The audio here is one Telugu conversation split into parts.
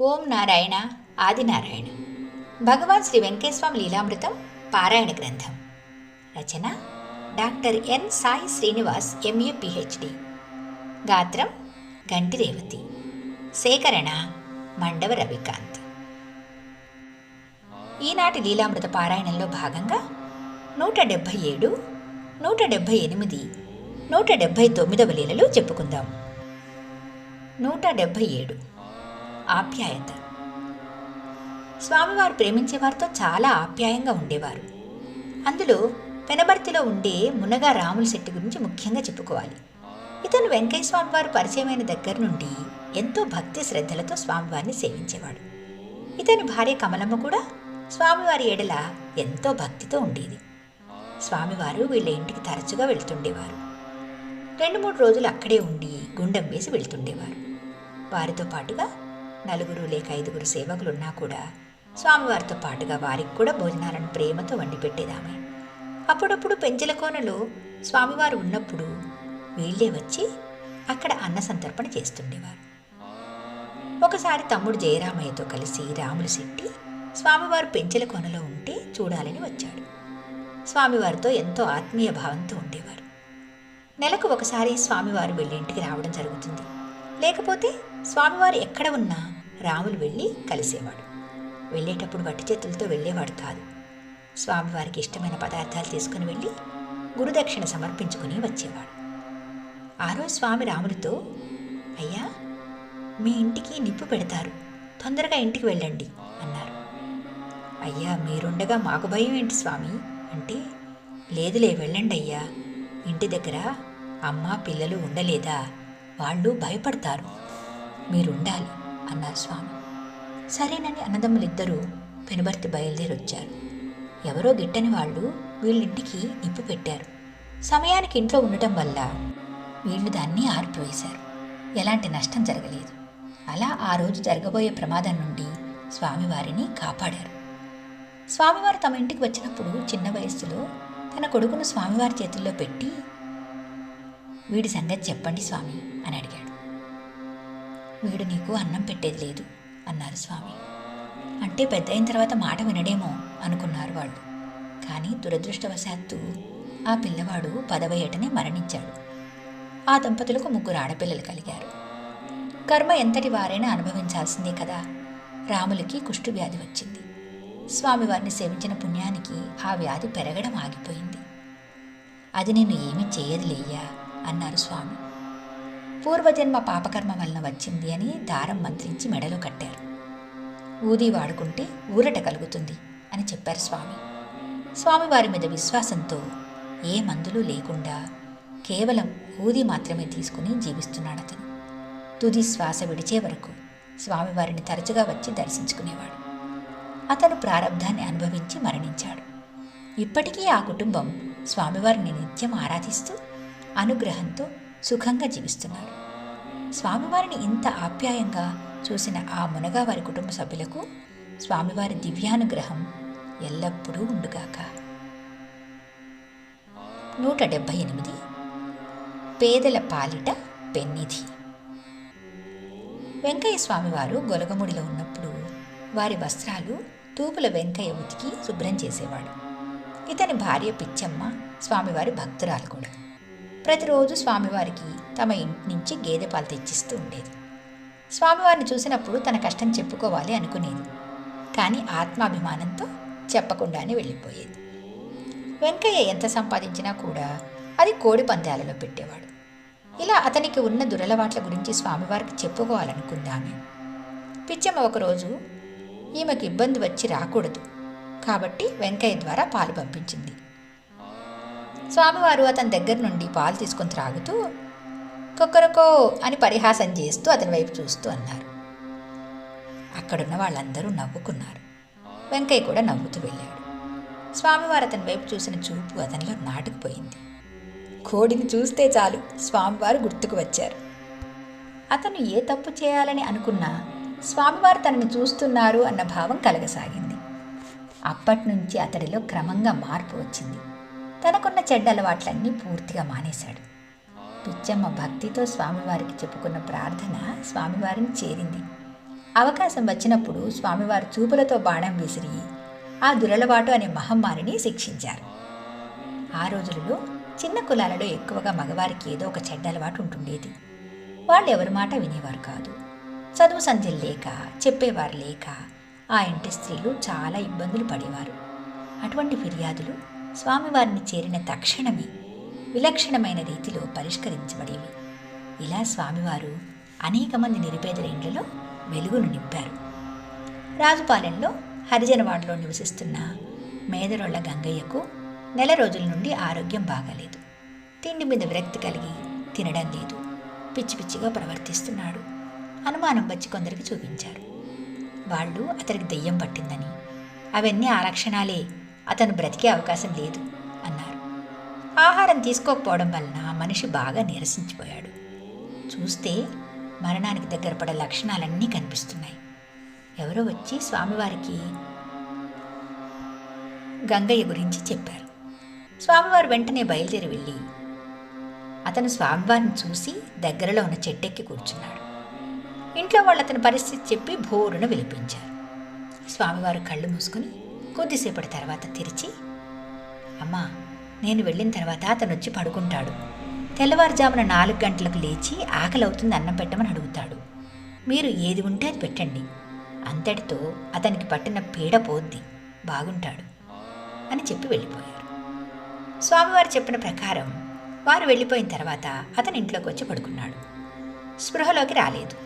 ఓం నారాయణ ఆదినారాయణ భగవాన్ శ్రీ వెంకటేశ్వరం లీలామృతం పారాయణ గ్రంథం. రచన doctor N Sai Srinivas MA PhD గాత్రం గంటి రేవతి సేకరణ మండవ రవికాంత్. ఈనాటి లీలామృత పారాయణంలో భాగంగా నూట డెబ్భై ఏడు నూట డెబ్భై ఎనిమిది నూట డెబ్భై తొమ్మిదవ లీలలు చెప్పుకుందాం. నూట డెబ్భై ఏడు. ఆప్యాయత. స్వామివారు ప్రేమించేవారితో చాలా ఆప్యాయంగా ఉండేవారు. అందులో పెనబర్తిలో ఉండే మునగా రాముల శెట్టి గురించి ముఖ్యంగా చెప్పుకోవాలి. ఇతను వెంకయ్య స్వామివారు పరిచయమైన దగ్గర నుండి ఎంతో భక్తి శ్రద్ధలతో స్వామివారిని సేవించేవాడు. ఇతని భార్య కమలమ్మ కూడా స్వామివారి ఎడల ఎంతో భక్తితో ఉండేది. స్వామివారు వీళ్ళ ఇంటికి తరచుగా వెళ్తుండేవారు. రెండు మూడు రోజులు అక్కడే ఉండి గుండం వేసి వెళ్తుండేవారు. వారితో పాటుగా నలుగురు లేక ఐదుగురు సేవకులు ఉన్నా కూడా స్వామివారితో పాటుగా వారికి కూడా భోజనాలను ప్రేమతో వండి పెట్టేదామె. అప్పుడప్పుడు పెంచల కోనలో స్వామివారు ఉన్నప్పుడు వీళ్ళే వచ్చి అక్కడ అన్న సంతర్పణ చేస్తుండేవారు. ఒకసారి తమ్ముడు జయరామయ్యతో కలిసి రాములు శెట్టి స్వామివారు పెంచెల కోనలో ఉంటే చూడాలని వచ్చాడు. స్వామివారితో ఎంతో ఆత్మీయ భావంతో ఉండేవారు. నెలకు ఒకసారి స్వామివారు వెళ్ళి ఇంటికి రావడం జరుగుతుంది. లేకపోతే స్వామివారు ఎక్కడ ఉన్నా రాములు వెళ్ళి కలిసేవాడు. వెళ్ళేటప్పుడు వట్టి చేతులతో వెళ్ళేవాడు కాదు. స్వామివారికి ఇష్టమైన పదార్థాలు తీసుకుని వెళ్ళి గురుదక్షిణ సమర్పించుకుని వచ్చేవాడు. ఆ రోజు స్వామి రాములతో అయ్యా మీ ఇంటికి నిప్పు పెడతారు. తొందరగా ఇంటికి వెళ్ళండి అన్నారు. అయ్యా మీరుండగా మాకు భయం ఏంటి స్వామి? అంటే లేదులే వెళ్ళండి అయ్యా. ఇంటి దగ్గర అమ్మ పిల్లలు ఉండలేదా? వాళ్ళు భయపడతారు. మీరుండాలి అన్నారు స్వామి. సరేనని అన్నదమ్ములిద్దరూ పెనుబర్తి బయలుదేరి వచ్చారు ఎవరో గిట్టని వాళ్ళు వీళ్ళింటికి నిప్పు పెట్టారు. సమయానికి ఇంట్లో ఉండటం వల్ల వీళ్ళు దాన్ని ఆర్పివేశారు ఎలాంటి నష్టం జరగలేదు. అలా ఆ రోజు జరగబోయే ప్రమాదం నుండి స్వామివారిని కాపాడారు. స్వామివారు తమ ఇంటికి వచ్చినప్పుడు చిన్న వయస్సులో తన కొడుకును స్వామివారి చేతుల్లో పెట్టి వీడి సంగతి చెప్పండి స్వామి అని అడిగాడు. వీడు నీకు అన్నం పెట్టేది లేదు అన్నారు స్వామి. అంటే పెద్ద అయిన తర్వాత మాట వినడేమో అనుకున్నారు వాళ్ళు. కానీ దురదృష్టవశాత్తు ఆ పిల్లవాడు పదవ ఏటనే మరణించాడు. ఆ దంపతులకు ముగ్గురు ఆడపిల్లలు కలిగారు. కర్మ ఎంతటి వారైనా అనుభవించాల్సిందే కదా. రాములకి కుష్టు వ్యాధి వచ్చింది. స్వామివారిని సేవించిన పుణ్యానికి ఆ వ్యాధి పెరగడం ఆగిపోయింది. అది నేను ఏమీ చేయదులేయ్యా. అన్నారు స్వామి. పూర్వజన్మ పాపకర్మ వలన వచ్చింది అని దారం మంత్రించి మెడలో కట్టారు. ఊది వాడుకుంటే ఊరట కలుగుతుంది అని చెప్పారు స్వామి. స్వామివారి మీద విశ్వాసంతో ఏ మందులు లేకుండా కేవలం ఊది మాత్రమే తీసుకుని జీవిస్తున్నాడు అతను. తుది శ్వాస విడిచే వరకు స్వామివారిని తరచుగా వచ్చి దర్శించుకునేవాడు. అతను ప్రారంధాన్ని అనుభవించి మరణించాడు. ఇప్పటికీ ఆ కుటుంబం స్వామివారిని నిత్యం ఆరాధిస్తూ అనుగ్రహంతో సుఖంగా జీవిస్తున్నారు స్వామివారిని ఇంత ఆప్యాయంగా చూసిన ఆ మునగా వారి కుటుంబ సభ్యులకు స్వామివారి దివ్యానుగ్రహం ఎల్లప్పుడూ ఉండుగాక. నూట డెబ్భై ఎనిమిది. పేదల పాలిట పెన్నిధి. వెంకయ్య స్వామివారు గొలగముడిలో ఉన్నప్పుడు వారి వస్త్రాలు తూపుల వెంకయ్య ఉతికి శుభ్రం చేసేవాడు. ఇతని భార్య పిచ్చమ్మ స్వామివారి భక్తురాలు కూడా. ప్రతిరోజు స్వామివారికి తమ ఇంటి నుంచి గేదె పాలు తెచ్చిస్తూ ఉండేది. స్వామివారిని చూసినప్పుడు తన కష్టం చెప్పుకోవాలి అనుకునేది. కానీ ఆత్మాభిమానంతో చెప్పకుండానే వెళ్ళిపోయేది. వెంకయ్య ఎంత సంపాదించినా కూడా అది కోడి పందాలలో పెట్టేవాడు. ఇలా అతనికి ఉన్న దురలవాట్ల గురించి స్వామివారికి చెప్పుకోవాలనుకుందామె. పిచ్చమ్మ ఒకరోజు ఈమెకు ఇబ్బంది వచ్చి రాకూడదు. కాబట్టి వెంకయ్య ద్వారా పాలు పంపించింది. స్వామివారు అతని దగ్గర నుండి పాలు తీసుకొని త్రాగుతూ కొక్కరకో అని పరిహాసం చేస్తూ అతని వైపు చూస్తూ అన్నారు. అక్కడున్న వాళ్ళందరూ నవ్వుకున్నారు. వెంకయ్య కూడా నవ్వుతూ వెళ్ళాడు. స్వామివారు అతని వైపు చూసిన చూపు అతనిలో నాటుకుపోయింది. కోడిని చూస్తే చాలు స్వామివారు గుర్తుకు వచ్చారు. అతను ఏ తప్పు చేయాలని అనుకున్నా స్వామివారు తనని చూస్తున్నారు అన్న భావం కలగసాగింది. అప్పటి నుంచి అతడిలో క్రమంగా మార్పు వచ్చింది. తనకున్న చెడ్డ అలవాట్లన్నీ పూర్తిగా మానేశాడు. పిచ్చమ్మ భక్తితో స్వామివారికి చెప్పుకున్న ప్రార్థన స్వామివారిని చేరింది. అవకాశం వచ్చినప్పుడు స్వామివారు చూపులతో బాణం విసిరి ఆ దురలవాటు అనే మహమ్మారిని శిక్షించారు. ఆ రోజులలో చిన్న కులాలలో ఎక్కువగా మగవారికి ఏదో ఒక చెడ్డ అలవాటు ఉంటుండేది. వాళ్ళు ఎవరి మాట వినేవారు కాదు. చదువు సంధ్యలు లేక చెప్పేవారు లేక ఆ ఇంటి స్త్రీలు చాలా ఇబ్బందులు పడేవారు. అటువంటి ఫిర్యాదులు స్వామివారిని చేరిన తక్షణమే విలక్షణమైన రీతిలో పరిష్కరించబడేవి. ఇలా స్వామివారు అనేక మంది నిరుపేదల ఇండ్లలో వెలుగును నింపారు. రాజుపాలెంలో హరిజనవాడలో నివసిస్తున్న మేదరోళ్ళ గంగయ్యకు నెల రోజుల నుండి ఆరోగ్యం బాగాలేదు. తిండి మీద విరక్తి కలిగి తినడం లేదు. పిచ్చి పిచ్చిగా ప్రవర్తిస్తున్నాడు. అనుమానం వచ్చి కొందరికి చూపించారు. వాళ్ళు అతనికి దెయ్యం పట్టిందని. అవన్నీ ఆ లక్షణాలే అతను బ్రతికే అవకాశం లేదు అన్నారు. ఆహారం తీసుకోకపోవడం వలన మనిషి బాగా నీరసించిపోయాడు. చూస్తే మరణానికి దగ్గర పడే లక్షణాలన్నీ కనిపిస్తున్నాయి. ఎవరో వచ్చి స్వామివారికి గంగయ్య గురించి చెప్పారు. స్వామివారు వెంటనే బయలుదేరి వెళ్ళి అతను స్వామివారిని చూసి దగ్గరలో ఉన్న చెట్టెక్కి కూర్చున్నాడు. ఇంట్లో వాళ్ళు అతని పరిస్థితి చెప్పి భోరున విలిపించారు. స్వామివారు కళ్ళు మూసుకుని కొద్దిసేపటి తర్వాత తెరిచి అమ్మా నేను వెళ్ళిన తర్వాత అతను వచ్చి పడుకుంటాడు. తెల్లవారుజామున నాలుగు గంటలకు లేచి ఆకలి అవుతుంది అన్నం పెట్టమని అడుగుతాడు. మీరు ఏది ఉంటే అది పెట్టండి. అంతటితో అతనికి పట్టిన పీడ పోద్ది. బాగుంటాడు. అని చెప్పి వెళ్ళిపోయారు. స్వామివారు చెప్పిన ప్రకారం వారు వెళ్ళిపోయిన తర్వాత అతని ఇంట్లోకి వచ్చి పడుకున్నాడు. స్పృహలోకి రాలేదు.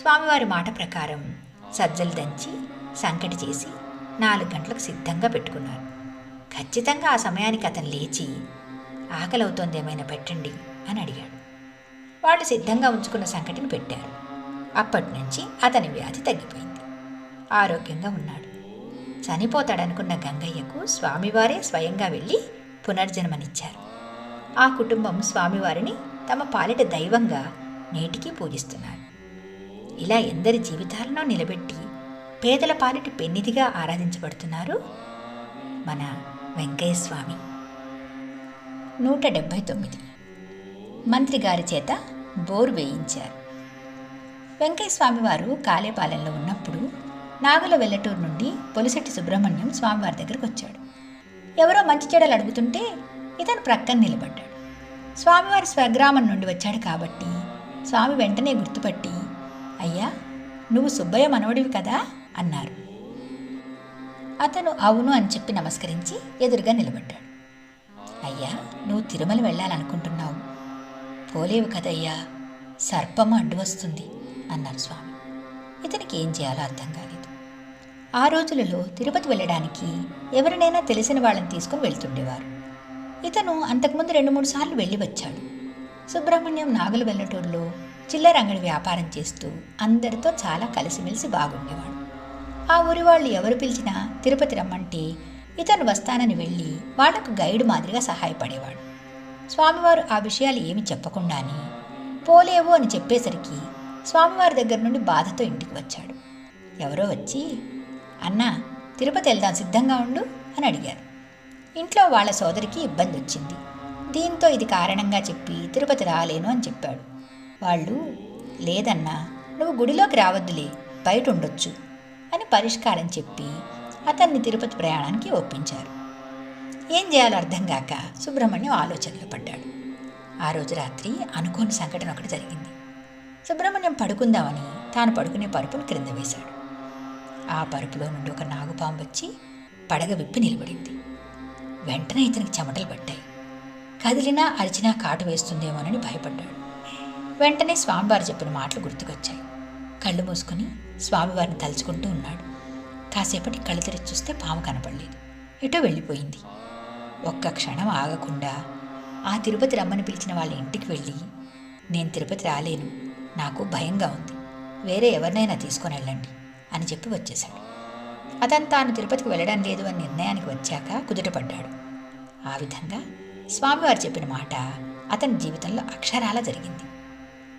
స్వామివారి మాట ప్రకారం సజ్జలు దంచి సంకటి చేసి నాలుగు గంటలకు సిద్ధంగా పెట్టుకున్నారు ఖచ్చితంగా ఆ సమయానికి అతను లేచి ఆకలి అవుతోంది ఏమైనా పెట్టండి అని అడిగాడు. వాళ్ళు సిద్ధంగా ఉంచుకున్న సంకటిని పెట్టారు. అప్పటి నుంచి అతని వ్యాధి తగ్గిపోయింది. ఆరోగ్యంగా ఉన్నాడు. చనిపోతాడనుకున్న గంగయ్యకు స్వామివారే స్వయంగా వెళ్ళి పునర్జన్మనిచ్చారు. ఆ కుటుంబం స్వామివారిని తమ పాలిట దైవంగా నేటికి పూజిస్తున్నారు. ఇలా ఎందరి జీవితాలను నిలబెట్టి పేదల పాలిటి పెన్నిదిగా ఆరాధించబడుతున్నారు మన వెంకయ్య స్వామి నూట డెబ్భై తొమ్మిది. మంత్రి గారి చేత బోరు వేయించారు. వెంకయ్య స్వామివారు కాలేపాలెంలో ఉన్నప్పుడు నాగుల వెల్లటూరు నుండి పొలిశెట్టి సుబ్రహ్మణ్యం స్వామివారి దగ్గరకు వచ్చాడు. ఎవరో మంచి చెడలు అడుగుతుంటే ఇతను ప్రక్కన నిలబడ్డాడు. స్వామివారి స్వగ్రామం నుండి వచ్చాడు కాబట్టి స్వామి వెంటనే గుర్తుపట్టి అయ్యా నువ్వు సుబ్బయ్య మనవడివి కదా? అన్నారు. అతను అవును అని చెప్పి నమస్కరించి ఎదురుగా నిలబడ్డాడు. అయ్యా నువ్వు తిరుమల వెళ్ళాలనుకుంటున్నావు. పోలేవు కదయ్యా సర్పము అడ్డు వస్తుంది అన్నారు స్వామి. ఇతనికి ఏం చేయాలో అర్థం కాలేదు. ఆ రోజులలో తిరుపతి వెళ్ళడానికి ఎవరినైనా తెలిసిన వాళ్ళని తీసుకుని వెళ్తుండేవారు. ఇతను అంతకుముందు రెండు మూడు సార్లు వెళ్ళి వచ్చాడు. సుబ్రహ్మణ్యం నాగులు వెళ్ళటూరులో చిల్లర అంగడి వ్యాపారం చేస్తూ అందరితో చాలా కలిసిమెలిసి బాగుండేవాడు. ఆ ఊరి వాళ్ళు ఎవరు పిలిచినా తిరుపతి రమ్మంటే ఇతను వస్తానని వెళ్ళి వాళ్ళకు గైడ్ మాదిరిగా సహాయపడేవాడు. స్వామివారు ఆ విషయాలు ఏమి చెప్పకుండానే పోలేవు అని చెప్పేసరికి స్వామివారి దగ్గర నుండి బాధతో ఇంటికి వచ్చాడు. ఎవరో వచ్చి అన్నా తిరుపతి వెళ్దాం సిద్ధంగా ఉండు అని అడిగారు. ఇంట్లో వాళ్ళ సోదరికి ఇబ్బంది వచ్చింది. దీంతో ఇది కారణంగా చెప్పి తిరుపతి రాలేను అని చెప్పాడు. వాళ్ళు లేదన్నా నువ్వు గుడిలోకి రావద్దులే బయట ఉండొచ్చు. అని పరిష్కారం చెప్పి అతన్ని తిరుపతి ప్రయాణానికి ఒప్పించారు. ఏం చేయాలో అర్థం కాక సుబ్రహ్మణ్యం ఆలోచనలో పడ్డాడు. ఆ రోజు రాత్రి అనుకోని సంఘటన ఒకటి జరిగింది. సుబ్రహ్మణ్యం పడుకుందామని తాను పడుకునే పరుపును క్రింద వేశాడు. ఆ పరుపులో నుండి ఒక నాగుపాము వచ్చి పడగ విప్పి నిలబడింది. వెంటనే ఇతనికి చెమటలు పట్టాయి. కదిలినా అరిచినా కాటు వేస్తుందేమోనని భయపడ్డాడు. వెంటనే స్వామివారు చెప్పిన మాటలు గుర్తుకొచ్చాయి. కళ్ళు మూసుకుని స్వామివారిని తలుచుకుంటూ ఉన్నాడు. కాసేపటి కళ్ళు తెరిచి చూస్తే పాము కనపడలేదు. ఎటో వెళ్ళిపోయింది. ఒక్క క్షణం ఆగకుండా ఆ తిరుపతి రమ్మని పిలిచిన వాళ్ళ ఇంటికి వెళ్ళి నేను తిరుపతి రాలేను. నాకు భయంగా ఉంది. వేరే ఎవరినైనా తీసుకొని వెళ్ళండి అని చెప్పి వచ్చేశాడు. అతను తాను తిరుపతికి వెళ్ళడం లేదు అని నిర్ణయానికి వచ్చాక కుదుటపడ్డాడు. ఆ విధంగా స్వామివారు చెప్పిన మాట అతని జీవితంలో అక్షరాల జరిగింది.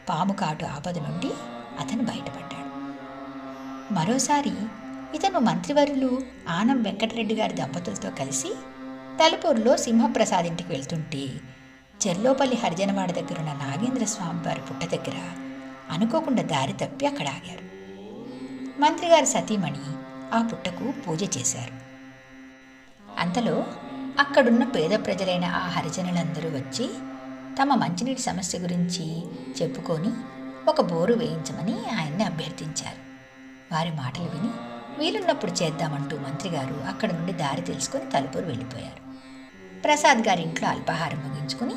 పాము కాటు ఆపద నుండి అతను బయటపడ్డాడు. మరోసారి ఇతను మంత్రివర్యులు ఆనం వెంకటరెడ్డి గారి దంపతులతో కలిసి తలుపూరులో సింహప్రసాద్ ఇంటికి వెళ్తుంటే చెర్లోపల్లి హరిజనవాడ దగ్గరున్న నాగేంద్ర స్వామి వారి పుట్ట దగ్గర అనుకోకుండా దారి తప్పి అక్కడ ఆగారు. మంత్రిగారి సతీమణి ఆ పుట్టకు పూజ చేశారు. అంతలో అక్కడున్న పేద ప్రజలైన ఆ హరిజనులందరూ వచ్చి తమ మంచినీటి సమస్య గురించి చెప్పుకొని ఒక బోరు వేయించమని ఆయన్ని అభ్యర్థించారు. వారి మాటలు విని వీలున్నప్పుడు చేద్దామంటూ మంత్రిగారు అక్కడి నుండి దారి తెలుసుకొని తలుపురు వెళ్ళిపోయారు. ప్రసాద్ గారి ఇంట్లో అల్పాహారం ముగించుకుని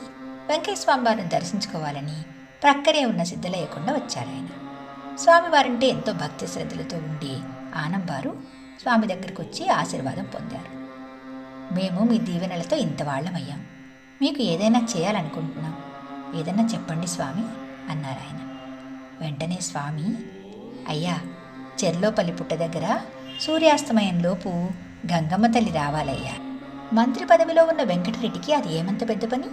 వెంకయ్య స్వామివారిని దర్శించుకోవాలని ప్రక్కనే ఉన్న సిద్ధలేయకుండా వచ్చారు ఆయన. స్వామివారంటే ఎంతో భక్తి శ్రద్ధలతో ఉండి ఆనంబారు స్వామి దగ్గరికి వచ్చి ఆశీర్వాదం పొందారు. మేము మీ దీవెనలతో ఇంత వాళ్ళమయ్యాం మీకు ఏదైనా చేయాలనుకుంటున్నాం. ఏదైనా చెప్పండి స్వామి అన్నారు ఆయన. వెంటనే స్వామి. అయ్యా చెర్లోపల్లి పుట్ట దగ్గర సూర్యాస్తమయంలోపు గంగమ్మ తల్లి రావాలయ్యా. మంత్రి పదవిలో ఉన్న వెంకటరెడ్డికి అది ఏమంత పెద్ద పని?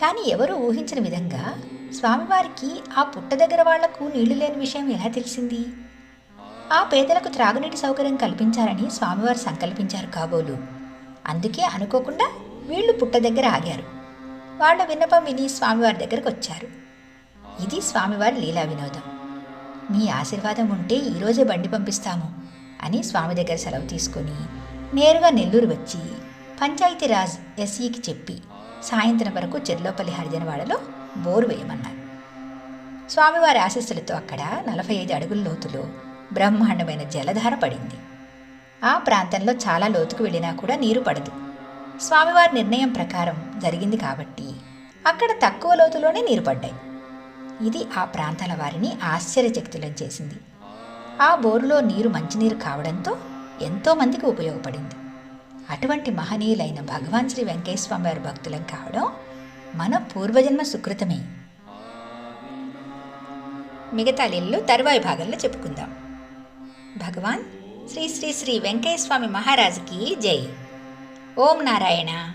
కానీ ఎవరు ఊహించిన విధంగా స్వామివారికి ఆ పుట్ట దగ్గర వాళ్ళకు నీళ్ళు లేని విషయం ఎలా తెలిసింది? ఆ పేదలకు త్రాగునీటి సౌకర్యం కల్పించాలని స్వామివారు సంకల్పించారు కాబోలు. అందుకే అనుకోకుండా వీళ్ళు పుట్ట దగ్గర ఆగారు. వాళ్ళ విన్నపం విని స్వామివారి దగ్గరకు వచ్చారు. ఇది స్వామివారి లీలా వినోదం. మీ ఆశీర్వాదం ఉంటే ఈరోజే బండి పంపిస్తాము అని స్వామి దగ్గర సెలవు తీసుకొని నేరుగా నెల్లూరు వచ్చి పంచాయతీరాజ్ ఎస్ఈకి చెప్పి సాయంత్రం వరకు చెర్లోపల్లి హరిజనవాడలో బోరు వేయమన్నారు. స్వామివారి ఆశీస్సులతో అక్కడ నలభై ఐదు అడుగుల లోతులో బ్రహ్మాండమైన జలధార పడింది. ఆ ప్రాంతంలో చాలా లోతుకు వెళ్ళినా కూడా నీరు పడదు. స్వామివారి నిర్ణయం ప్రకారం జరిగింది కాబట్టి అక్కడ తక్కువ లోతులోనే నీరు పడ్డాయి. ఇది ఆ ప్రాంతాల వారిని ఆశ్చర్యచకితులం చేసింది. ఆ బోరులో నీరు మంచినీరు కావడంతో ఎంతోమందికి ఉపయోగపడింది. అటువంటి మహనీయులైన భగవాన్ శ్రీ వెంకటేశ్వర వారి భక్తులం కావడం మన పూర్వజన్మ సుకృతమే. మిగతా లీలలు తరువాయి భాగంలో చెప్పుకుందాం. భగవాన్ శ్రీ శ్రీ శ్రీ వెంకయ్య స్వామి మహారాజుకి జై. ఓం నారాయణ.